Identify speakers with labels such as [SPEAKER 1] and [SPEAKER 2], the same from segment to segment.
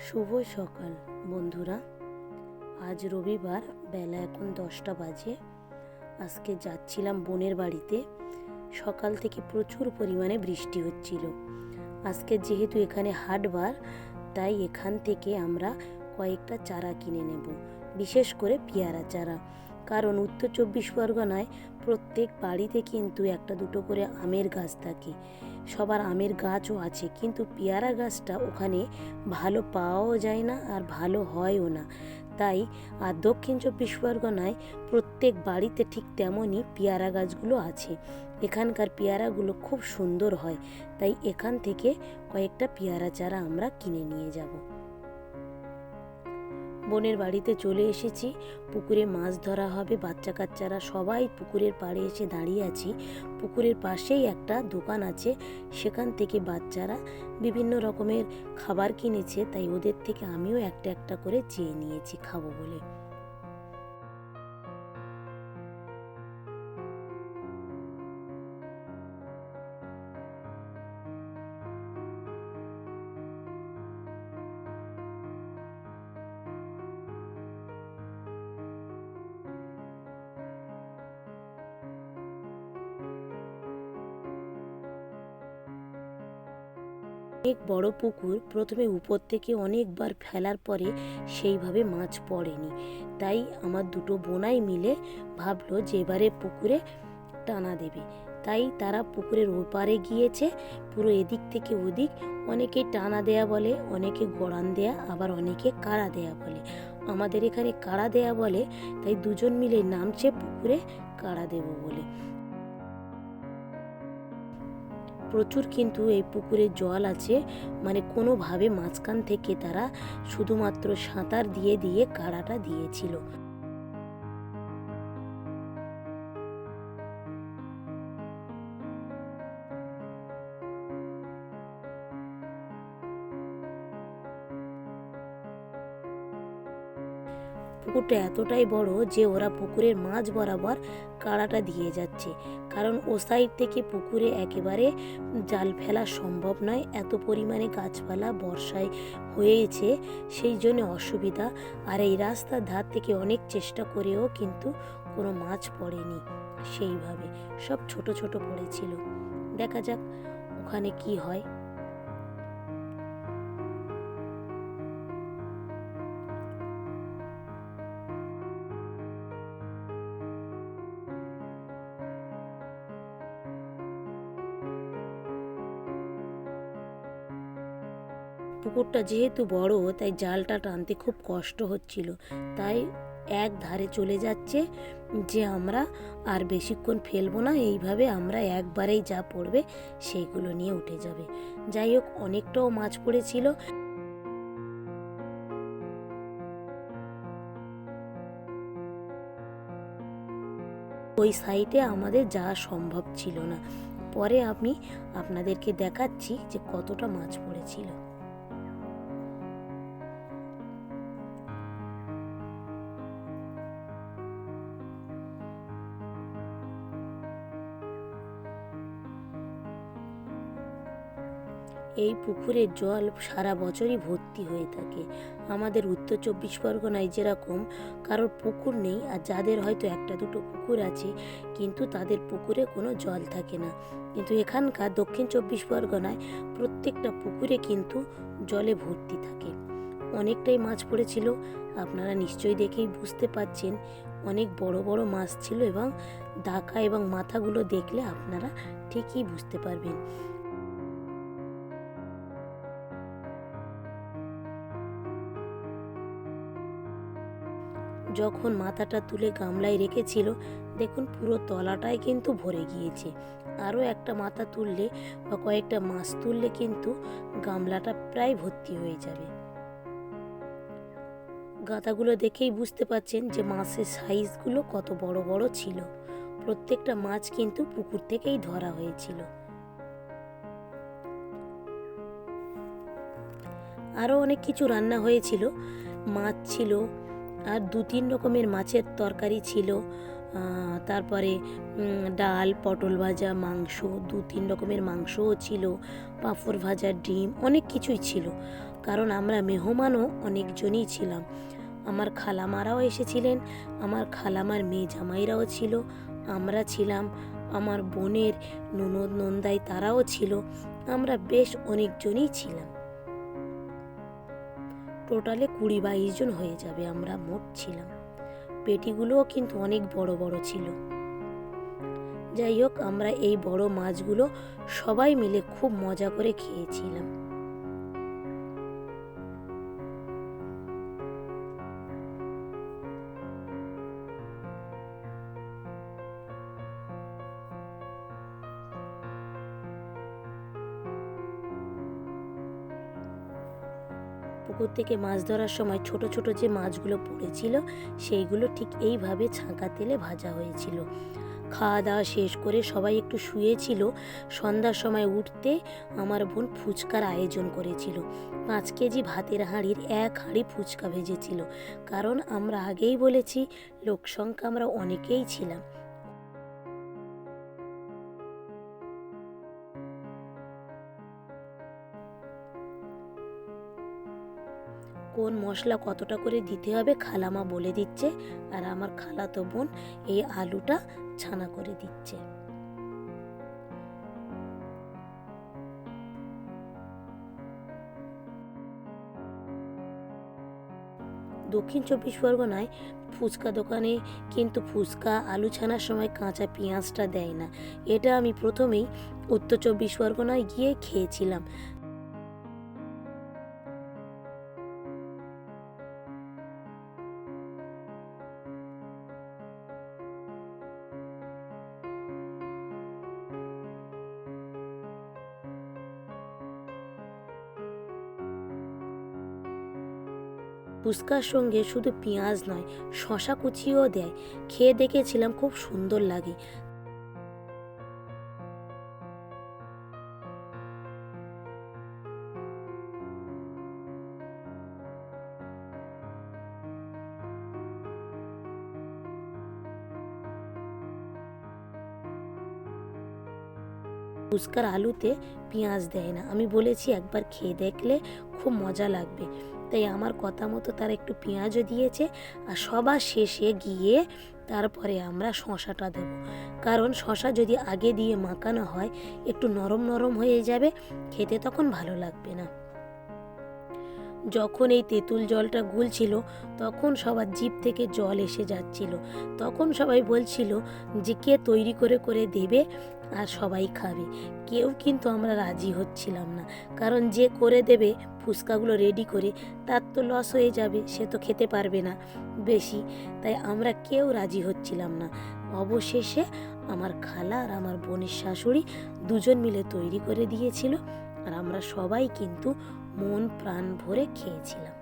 [SPEAKER 1] শুভ সকাল, বন্ধুরা। আজ রবিবার, বেলা এখন দশটা বাজে। আজকে যাচ্ছিলাম বোনের বাড়িতে। সকাল থেকে প্রচুর পরিমাণে বৃষ্টি হচ্ছিল। আজকে যেহেতু এখানে হাটবার তাই এখান থেকে আমরা কয়েকটা চারা কিনে নেব, বিশেষ করে পেয়ারা চারা। কারণ উত্তর চব্বিশ পরগনায় প্রত্যেক বাড়িতে কিন্তু একটা দুটো করে আমের গাছ থাকে। সবার আমের গাছও আছে, কিন্তু পেয়ারা গাছটা ওখানে ভালো পাওয়াও যায় না আর ভালো হয়ও না। তাই আর দক্ষিণ চব্বিশ পরগনায় প্রত্যেক বাড়িতে ঠিক তেমনই পেয়ারা গাছগুলো আছে। এখানকার পেয়ারাগুলো খুব সুন্দর হয়, তাই এখান থেকে কয়েকটা পেয়ারা চারা আমরা কিনে নিয়ে যাব। বোনের বাড়িতে চলে এসেছি। পুকুরে মাছ ধরা হবে বাচ্চা কাচ্চারা সবাই পুকুরের পাড়ে এসে দাঁড়িয়ে আছি। পুকুরের পাশেই একটা দোকান আছে, সেখান থেকে বাচ্চারা বিভিন্ন রকমের খাবার কিনেছে, তাই ওদের থেকে আমিও একটা একটা করে চেয়ে নিয়েছি খাব বলে। অনেক বড় পুকুর প্রথমে উপর থেকে অনেকবার ফেলার পরে সেইভাবে মাছ পড়েনি। তাই আমার দুটো বোনাই মিলে ভাবলো যে এবারে পুকুরে টানা দেবে। তাই তারা পুকুরের ওপারে গিয়েছে, পুরো এদিক থেকে ওদিক অনেকে টানা দেয়া বলে, অনেকে গড়ান দেয়া, আবার অনেকে কাড়া দেয়া বলে। আমাদের এখানে কাড়া দেয়া বলে, তাই দুজন মিলে নামছে পুকুরে কাড়া দেব বলে। প্রচুর কিন্তু এই পুকুরে জল আছে। মানে কোনোভাবে মাঝখান থেকে তারা শুধুমাত্র সাঁতার দিয়ে দিয়ে কাড়াটা দিয়েছিল। পুকুরটা এতটাই বড় যে ওরা পুকুরের মাঝ বরাবর কাড়াটা দিয়ে যাচ্ছে। কারণ ও সাইড থেকে পুকুরে একেবারে জাল ফেলা সম্ভব নয়। এত পরিমাণে গাছপালা বর্ষায় হয়েছে, সেই জন্য অসুবিধা। আর এই রাস্তার ধার থেকে অনেক চেষ্টা করেও কিন্তু কোনো মাছ পড়েনি সেইভাবে। সব ছোট ছোট পড়েছিল। দেখা যাক ওখানে কি হয়। পুকুরটা যেহেতু বড়, তাই জালটা টানতে খুব কষ্ট হচ্ছিল। তাই এক ধারে চলে যাচ্ছে যে আমরা আর বেশিক্ষণ ফেলব না, এইভাবে আমরা একবারেই যা পড়বে সেইগুলো নিয়ে উঠে যাবে। যাই হোক, অনেকটাও মাছ পড়েছিল। ওই সাইটে আমাদের যাওয়া সম্ভব ছিল না। পরে আমি আপনাদেরকে দেখাচ্ছি যে কতটা মাছ পড়েছিল। এই পুকুরের জল সারা বছরই ভর্তি হয়ে থাকে। আমাদের উত্তর চব্বিশ পরগনায় যেরকম কারোর পুকুর নেই আর যাদের হয়তো একটা দুটো পুকুর আছে, কিন্তু তাদের পুকুরে কোনো জল থাকে না। কিন্তু এখানকার দক্ষিণ চব্বিশ পরগনায় প্রত্যেকটা পুকুরে কিন্তু জলে ভর্তি থাকে। অনেকটাই মাছ পড়েছিল, আপনারা নিশ্চয়ই দেখেই বুঝতে পাচ্ছেন। অনেক বড় বড় মাছ ছিল এবং দাকা এবং মাথাগুলো দেখলে আপনারা ঠিকই বুঝতে পারবেন। যখন মাথাটা তুলে গামলায় রেখেছিল, দেখুন পুরো তলাটাই কিন্তু ভরে গিয়েছে। আরও একটা মাথা তুললে বা কয়েকটা মাছ তুললে কিন্তু গামলাটা প্রায় ভর্তি হয়ে যাবে। গাঁদাগুলো দেখেই বুঝতে পাচ্ছেন যে মাছের সাইজগুলো কত বড় বড় ছিল। প্রত্যেকটা মাছ কিন্তু পুকুর থেকেই ধরা হয়েছিল। আরও অনেক কিছু রান্না হয়েছিল। মাছ ছিল আর দু তিন রকমের মাছের তরকারি ছিল। তারপরে ডাল, পটল ভাজা, মাংস, দু তিন রকমের মাংসও ছিল, পাঁপড় ভাজা, ডিম, অনেক কিছুই ছিল। কারণ আমরা মেহমানও অনেকজনই ছিলাম। আমার খালামারাও এসেছিলেন, আমার খালামার মেয়ে জামাইরাও ছিল, আমরা ছিলাম, আমার বোনের ননদ নন্দাই তারাও ছিল, আমরা বেশ অনেকজনই ছিলাম। টোটালে কুড়ি বাইশ জন হয়ে যাবে, আমরা মোট ছিলাম। পেটিগুলোও কিন্তু অনেক বড় বড় ছিল। যাই হোক, আমরা এই বড় মাছগুলো সবাই মিলে খুব মজা করে খেয়েছিলাম। পুকুর থেকে মাছ ধরার সময় ছোট ছোট যে মাছগুলো পড়েছিল, সেইগুলো ঠিক এইভাবে ছাঁকা তেলে ভাজা হয়েছিল। খাওয়া দাওয়া শেষ করে সবাই একটু শুয়েছিল। সন্ধ্যার সময় উঠতে আমার বোন ফুচকার আয়োজন করেছিল। পাঁচ কেজি ভাতের হাঁড়ির এক হাঁড়ি ফুচকা ভেজেছিল। কারণ আমরা আগেই বলেছি, লোকসংখ্যা আমরা অনেকেই ছিলাম। কোন মশলা কতটা করে দিতে হবে খালামা বলে দিচ্ছে। আর আমার খালাতো বোন এই আলুটা ছানা করে দিচ্ছে। দক্ষিণ চব্বিশ পরগনায় ফুচকা দোকানে কিন্তু ফুচকা, আলু ছানার সময় কাঁচা পেঁয়াজটা দেয় না। এটা আমি প্রথমেই উত্তর চব্বিশ পরগনায় গিয়ে খেয়েছিলাম। ফুচকার সঙ্গে শুধু পেঁয়াজ নয় শশা কুচিও দেয়। খেয়ে দেখেছিলাম খুব সুন্দর লাগে। ফুচকার আলুতে পেঁয়াজ দেয় না। আমি বলেছি একবার খেয়ে দেখলে খুব মজা লাগবে। তাই আমার কথা মতো তার একটু পেঁয়াজও দিয়েছে আর সবার শেষে গিয়ে তারপরে আমরা শশাটা দেব। কারণ শশা যদি আগে দিয়ে মাখানো হয়, একটু নরম নরম হয়ে যাবে, খেতে তখন ভালো লাগবে না। যখন এই তেঁতুল জলটা গুলছিল, তখন সবার জিভ থেকে জল এসে যাচ্ছিল। তখন সবাই বলছিল যে, কে তৈরি করে করে দেবে আর সবাই খাবে। কেউ কিন্তু আমরা রাজি হচ্ছিলাম না। কারণ যে করে দেবে, ফুচকাগুলো রেডি করে, তার তো লস হয়ে যাবে, সে তো খেতে পারবে না বেশি। তাই আমরা কেউ রাজি হচ্ছিলাম না। অবশেষে আমার খালা আর আমার বোনের শাশুড়ি দুজন মিলে তৈরি করে দিয়েছিল। আর আমরা সবাই কিন্তু মন প্রাণ ভরে খেয়েছিলাম।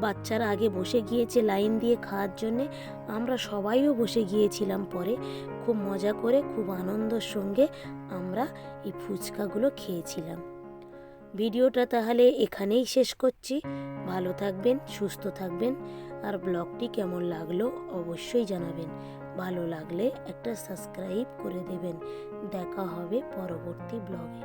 [SPEAKER 1] বাচ্চারা আগে বসে গিয়েছে লাইন দিয়ে খাওয়ার জন্যে, আমরা সবাইও বসে গিয়েছিলাম পরে। খুব মজা করে, খুব আনন্দের সঙ্গে আমরা এই ফুচকাগুলো খেয়েছিলাম। ভিডিওটা তাহলে এখানেই শেষ করছি। ভালো থাকবেন, সুস্থ থাকবেন, আর ব্লগটি কেমন লাগল অবশ্যই জানাবেন। ভালো লাগলে একটা সাবস্ক্রাইব করে দেবেন। দেখা হবে পরবর্তী ব্লগে।